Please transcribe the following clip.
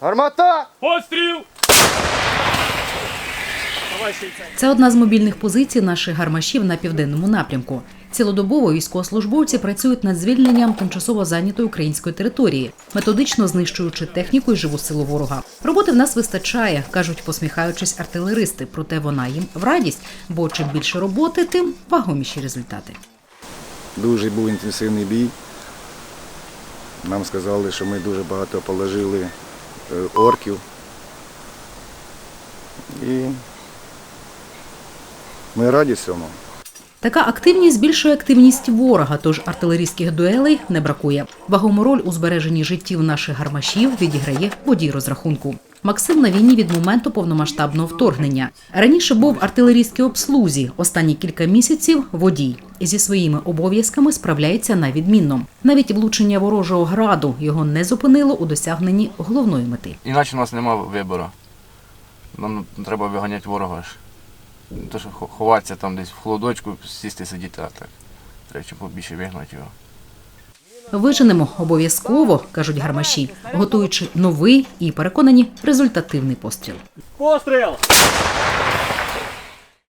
Гармата! Постріл! Це одна з мобільних позицій наших гармашів на південному напрямку. Цілодобово військовослужбовці працюють над звільненням тимчасово зайнятої української території, методично знищуючи техніку і живу силу ворога. Роботи в нас вистачає, кажуть, посміхаючись артилеристи. Проте вона їм в радість, бо чим більше роботи, тим вагоміші результати. Дуже був інтенсивний бій. Нам сказали, що ми дуже багато положили орків. І ми раді цьому. Така активність збільшує активність ворога, тож артилерійських дуелей не бракує. Вагому роль у збереженні життів наших гармашів відіграє водій розрахунку. Максим на війні від моменту повномасштабного вторгнення. Раніше був в артилерійській обслузі. Останні кілька місяців водій зі своїми обов'язками справляється на відмінно. Навіть влучення ворожого граду його не зупинило у досягненні головної мети. Іначе у нас немає вибору. Нам треба виганяти ворога. Не То, що ховатися там десь в холодочку, сісти сидіти, а так. Треба щоб побільше вигнати його. Виженемо обов'язково, кажуть гармаші, готуючи новий і переконані результативний постріл. Постріл!